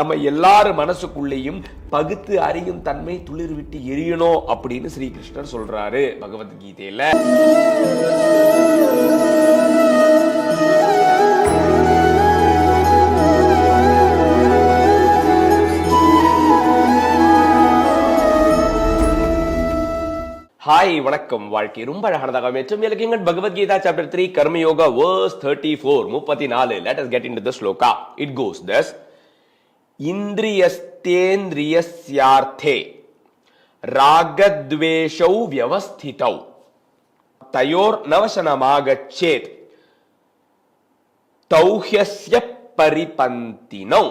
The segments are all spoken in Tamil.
நம்ம எல்லாரும் மனசுக்குள்ளேயும் பகுத்து அறியும் தன்மை துளிர் விட்டு எரியணும் அப்படின்னு ஸ்ரீகிருஷ்ணர் சொல்றாரு பகவத்கீதையில. ஹாய் வணக்கம். வாழ்க்கை ரொம்ப அழகானதாக மற்றும் இலக்கியங்கள் Bhagavad Gita chapter three Karma Yoga verse thirty four முப்பத்தி நாலு. Let us get into the sloka it goes thus இந்திரியஸ்தேந்திரியஸ்யார்த்தே. ராகத்வேஷௌ வியவஸ்திதௌ. தயோர் நவசனமாகச்சேத். தௌஹ்யஸ்ய பரிபந்தினௌ.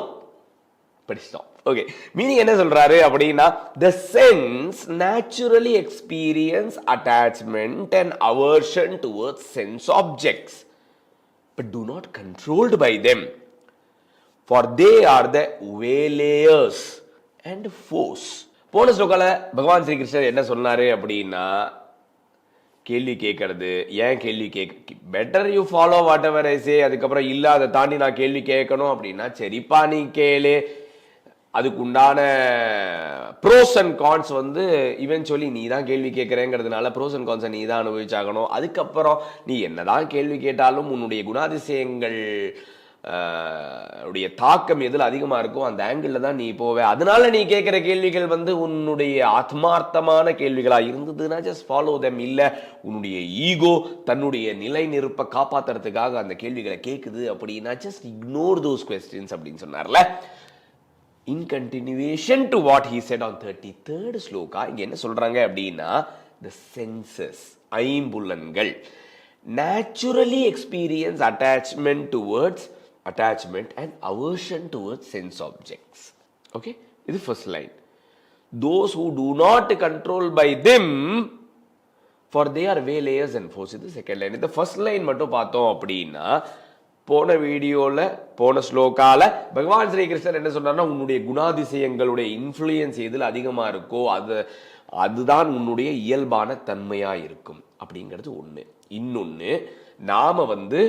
படிச்சோம் ஓகே மீனிங் என்ன சொல்றாரு அப்படின்னா the sense naturally experience attachment and aversion towards sense objects but do not controlled by them for they are the waylayers and foes. போன ஸ்லோக்கால பகவான் ஸ்ரீகிருஷ்ணர் என்ன சொன்னாரு அப்படின்னா கேள்வி கேட்கறது. ஏன் கேள்வி கேட்க better you follow whatever I say அதுக்கப்புறம் இல்லை அதை தாண்டி நான் கேள்வி கேட்கணும் அப்படின்னா சரிப்பா நீ கேளு. அதுக்கு உண்டான ப்ரோஸ் அண்ட் கான்ஸ் வந்து இவென்ச்சுவலி நீ தான் கேள்வி கேட்குறேங்கிறதுனால ப்ரோஸ் அண்ட் கான்ஸை நீ தான் அனுபவிச்சாகணும். அதுக்கப்புறம் நீ என்னதான் கேள்வி கேட்டாலும் உன்னுடைய குணாதிசயங்கள் உடைய தாக்கம் எதில் அதிகமாக இருக்கோ அந்த ஆங்கிளில் தான் நீ போவே. அதனால நீ கேட்குற கேள்விகள் வந்து உன்னுடைய ஆத்மார்த்தமான கேள்விகளாக இருந்ததுன்னா ஜஸ்ட் ஃபாலோ தெம் இல்லை உன்னுடைய ஈகோ தன்னுடைய நிலை நிற்ப காப்பாத்துறதுக்காக அந்த கேள்விகளை கேட்குது அப்படின்னா ஜஸ்ட் இக்னோர் தோஸ் கொஸ்டின்ஸ் அப்படின்னு சொன்னார்ல. In continuation to what he said on thirty third shloka இங்கே என்ன சொல்கிறாங்க அப்படின்னா த சென்சஸ் ஐம்புலன்கள். Naturally experience attachment towards attachment and aversion towards sense objects okay இது first line those who do not control by them for they are waylayers and foes இது செகண்ட் லைன் இந்த ஃபர்ஸ்ட் லைன் மட்டும் பார்த்தோம் அப்படின்னா போன வீடியோவில் போன ஸ்லோக்கால பகவான் ஸ்ரீகிருஷ்ணன் என்ன சொன்னார்னா உன்னுடைய குணாதிசயங்களுடைய இன்ஃப்ளூயன்ஸ் எதில் அதிகமாக இருக்கோ அது அதுதான் உன்னுடைய இயல்பான தன்மையாக இருக்கும். அப்படிங்கிறது ஒன்று இன்னொன்று நாம் வந்து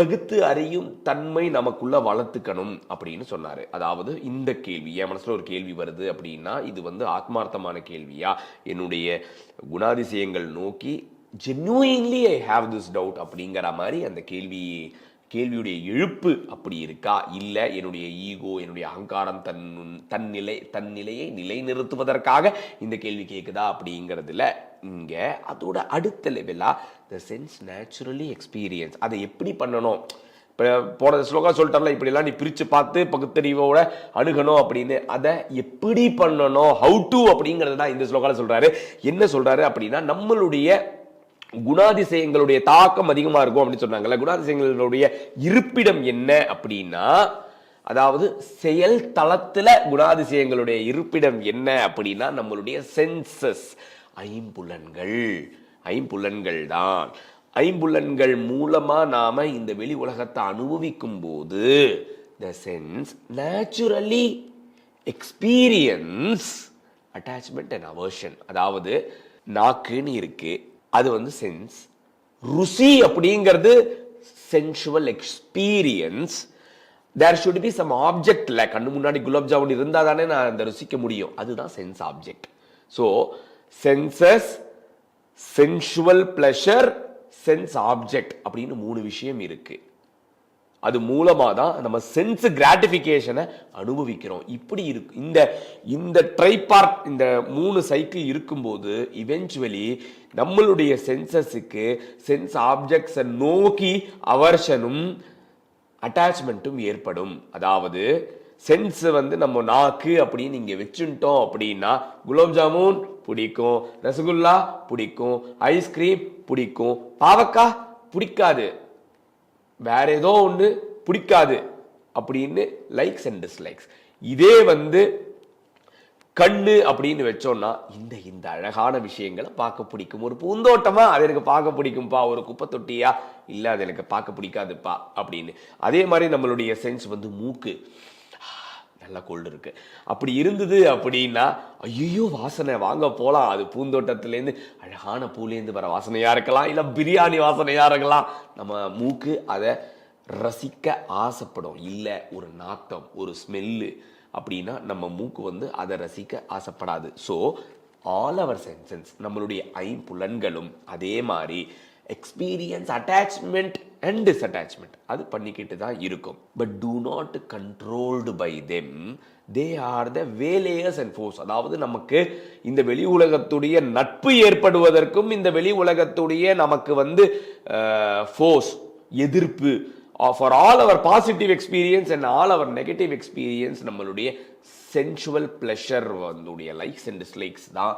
பகுத்து அறியும் தன்மை நமக்குள்ள வளர்த்துக்கணும் அப்படின்னு சொன்னாரு. அதாவது இந்த கேள்வி என் மனசுல ஒரு கேள்வி வருது அப்படின்னா இது வந்து ஆத்மார்த்தமான கேள்வியா? என்னுடைய குணாதிசயங்கள் நோக்கி genuinely I have this doubt அப்படிங்கிற மாதிரி அந்த கேள்வி கேள்வியுடைய எழுப்பு அப்படி இருக்கா? இல்லை என்னுடைய ஈகோ என்னுடைய அகங்காரம் தன் தன் நிலை தன் நிலையை நிலைநிறுத்துவதற்காக இந்த கேள்வி கேட்குதா அப்படிங்கிறதுல இங்கே அதோட அடுத்த லெவலாக த சென்ஸ் நேச்சுரலி எக்ஸ்பீரியன்ஸ் அதை எப்படி பண்ணணும்? இப்போ போன ஸ்லோகா சொல்லிட்டார்ல இப்படிலாம் நீ பிரித்து பார்த்து பகுத்தறிவோட அணுகணும் அப்படின்னு. அதை எப்படி பண்ணணும்? ஹவு டு அப்படிங்கிறது தான் இந்த ஸ்லோகாவில் சொல்கிறாரு என்ன சொல்கிறாரு அப்படின்னா நம்மளுடைய குணாதிசயங்களுடைய தாக்கம் அதிகமாக இருக்கும் அப்படின்னு சொன்னாங்கல்ல. குணாதிசயங்களுடைய இருப்பிடம் என்ன அப்படின்னா அதாவது செயல் தளத்தில் குணாதிசயங்களுடைய இருப்பிடம் என்ன அப்படின்னா நம்மளுடைய சென்சஸ் ஐம்புலன்கள். ஐம்புலன்கள் தான். ஐம்புலன்கள் மூலமாக நாம் இந்த வெளி உலகத்தை அனுபவிக்கும் போது the sense naturally experience attachment and aversion அதாவது நாக்குன்னு இருக்குது அது வந்து சென்ஸ் ருசி அப்படிங்கிறது sensual experience there should be some object இல்லை கண்ணு முன்னாடி குலாப் ஜாமுன் இருந்தால் தானே நான் அந்த ருசிக்க முடியும். அதுதான் sense object so senses sensual pleasure sense object அப்படின்னு மூணு விஷயம் இருக்குது அது மூலமாக தான் நம்ம சென்ஸ் கிராட்டிஃபிகேஷனை அனுபவிக்கிறோம். இப்படி இருக்கு இந்த இந்த ட்ரைபார்ட் இந்த மூணு சைக்கிள் இருக்கும்போது இவென்ச்சுவலி நம்மளுடைய சென்சஸுக்கு சென்ஸ் ஆப்ஜெக்ட்ஸை நோக்கி அவர்ஷனும் அட்டாச்மெண்ட்டும் ஏற்படும். அதாவது சென்ஸ் வந்து நம்ம நாக்கு அப்படின்னு நீங்கள் வச்சுட்டோம் அப்படின்னா குலோப் ஜாமுன் பிடிக்கும் ரசகுல்லா பிடிக்கும் ஐஸ்கிரீம் பிடிக்கும் பாவக்காய் பிடிக்காது. வேற ஏதோ ஒன்று பிடிக்காது அப்படின்னு லைக்ஸ் அண்ட் டிஸ்லைக்ஸ் இதே வந்து கண்ணு அப்படின்னு வச்சோம்னா இந்த இந்த அழகான விஷயங்களை பார்க்க பிடிக்கும். ஒரு பூந்தோட்டமா அது எனக்கு பார்க்க பிடிக்கும்ப்பா ஒரு குப்பை தொட்டியா? இல்லை அது எனக்கு பார்க்க பிடிக்காதுப்பா அப்படின்னு. அதே மாதிரி நம்மளுடைய சென்ஸ் வந்து மூக்கு. நல்லா கோல்டு இருக்கு. அப்படி இருந்தது அப்படின்னா ஐயோ வாசனை வாங்க போலாம். அது பூந்தோட்டத்துலேருந்து அழகான பூலேருந்து வர வாசனையாக இருக்கலாம் இல்லை பிரியாணி வாசனையாக இருக்கலாம். நம்ம மூக்கு அதை ரசிக்க ஆசைப்படும். இல்லை ஒரு நாத்தம் ஒரு ஸ்மெல்லு அப்படின்னா நம்ம மூக்கு வந்து அதை ரசிக்க ஆசைப்படாது. ஸோ ஆல் அவர் சென்சன்ஸ் நம்மளுடைய ஐம்புலன்களும் அதே மாதிரி எக்ஸ்பீரியன்ஸ் அட்டாச்மெண்ட் அண்ட் டிஸ்அட்டாச்மெண்ட் அது பண்ணிக்கிட்டு தான் இருக்கும். But do not controlled by them they are the waylayers and foes அதாவது நமக்கு இந்த வெளி உலகத்துடைய நட்பு ஏற்படுவதற்கும் இந்த வெளி உலகத்துடைய நமக்கு வந்து ஃபோர்ஸ் எதிர்ப்பு for all our positive experience and all our negative experience நம்மளுடைய சென்சுவல் ப்ளஷர் வந்துடைய லைக்ஸ் அண்ட் டிஸ்லைக்ஸ் தான்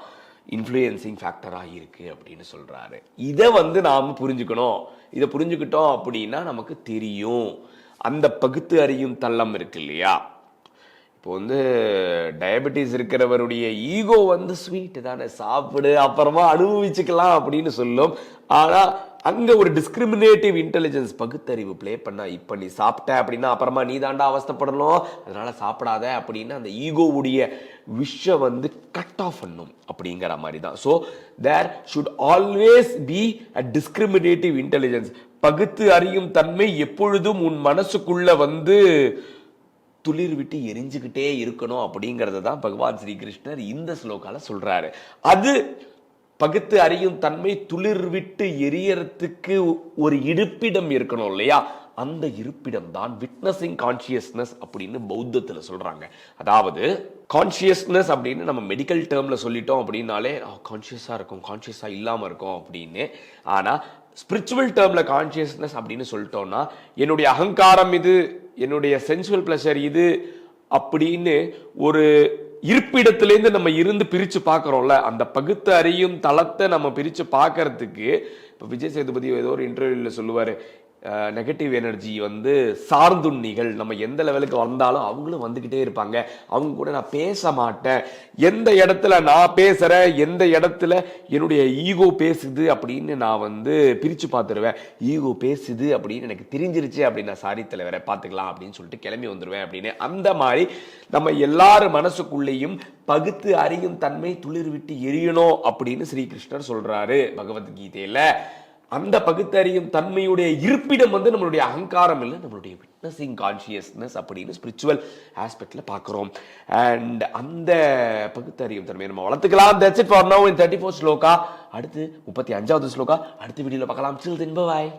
இன்ஃப்ளூயன்சிங் ஃபேக்டராக இருக்கு அப்படின்னு சொல்கிறாரு இதை வந்து நாம் புரிஞ்சுக்கணும். இதை புரிஞ்சுக்கிட்டோம் அப்படின்னா நமக்கு தெரியும். அந்த பகுத்து அறியும் தள்ளம் இருக்கு இல்லையா? இப்போ வந்து டயபெட்டிஸ் இருக்கிறவருடைய ஈகோ வந்து ஸ்வீட் தானே. சாப்பிடு அப்புறமா அனுபவிச்சுக்கலாம் அப்படின்னு சொல்லும். ஆனால் அங்கே ஒரு டிஸ்கிரிமினேட்டிவ் இன்டெலிஜென்ஸ் பகுத்தறிவு ப்ளே பண்ணா இப்போ நீ சாப்பிட்ட அப்படின்னா அப்புறமா நீ தாண்டா அவஸ்தைப்படணும். அதனால சாப்பிடாத அப்படின்னு அந்த ஈகோவுடைய விஷ வந்து கட் ஆஃப் பண்ணும் அப்படிங்கிற மாதிரி தான் so there should always be a discriminative intelligence பகுத்து அறியும் தன்மை எப்பொழுதும் உன் மனசுக்குள்ள வந்து துளிர் விட்டு எரிஞ்சுக்கிட்டே இருக்கணும் அப்படிங்கறத தான் பகவான் ஸ்ரீகிருஷ்ணர் இந்த ஸ்லோகால சொல்றாரு. அது பகுத்து அறியும் தன்மை துளிர் விட்டு எரியறதுக்கு ஒரு இருப்பிடம் இருக்கணும் இல்லையா? அந்த இருப்பிடம் தான் விட்னஸிங் கான்சியஸ்னஸ் அப்படின்னு பௌத்தத்தில் சொல்கிறாங்க அதாவது கான்சியஸ்னஸ் அப்படின்னு நம்ம மெடிக்கல் டேர்மில் சொல்லிட்டோம் அப்படின்னாலே கான்ஷியஸாக இருக்கும் கான்சியஸா இல்லாமல் இருக்கும் அப்படின்னு. ஆனால் ஸ்பிரிச்சுவல் டேர்மில் கான்சியஸ்னஸ் அப்படின்னு சொல்லிட்டோம்னா என்னுடைய அகங்காரம் இது என்னுடைய சென்சுவல் பிளஷர் இது அப்படின்னு ஒரு இருப்பிடத்துலேருந்து நம்ம இருந்து பிரிச்சு பார்க்குறோம்ல அந்த பகுத்து அறியும் தளத்தை நம்ம பிரிச்சு பார்க்கறதுக்கு இப்போ விஜய் சேதுபதி ஏதோ ஒரு இன்டர்வியூல சொல்லுவாரு நெகட்டிவ் எனர்ஜி வந்து சார்ந்துண்ணிகள். நம்ம எந்த லெவலுக்கு வந்தாலும் அவங்களும் வந்துக்கிட்டே இருப்பாங்க. அவங்க கூட நான் பேச மாட்டேன். எந்த இடத்துல நான் பேசுகிறேன் எந்த இடத்துல என்னுடைய ஈகோ பேசுது அப்படின்னு நான் வந்து பிரித்து பார்த்துருவேன் ஈகோ பேசுது அப்படின்னு எனக்கு தெரிஞ்சிருச்சு அப்படின்னு நான் சாரி தலைவரை பார்த்துக்கலாம் அப்படின்னு சொல்லிட்டு கிளம்பி வந்துடுவேன் அப்படின்னு. அந்த மாதிரி நம்ம எல்லார் மனசுக்குள்ளேயும் பகுத்து அறியும் தன்மை துளிர் விட்டு எரியணும் அப்படின்னு ஸ்ரீகிருஷ்ணர் சொல்றாரு பகவத்கீதையில. அந்த பகுத்தறியும் தன்மையுடைய இருப்பிடம் வந்து நம்மளுடைய அகங்காரம் இல்லை நம்மளுடைய விட்னஸிங் கான்சியஸ்னஸ் அப்படின்னு ஸ்பிரிச்சுவல் ஆஸ்பெக்டில் பார்க்குறோம். அண்ட் அந்த பகுத்தறியும் தன்மையை நம்ம வளர்த்துக்கலாம். That's it for now in thirty four shloka. அடுத்து முப்பத்தி அஞ்சாவது ஸ்லோகா. அடுத்த வீடியோவில் பார்க்கலாம். சில் தின்பவாய்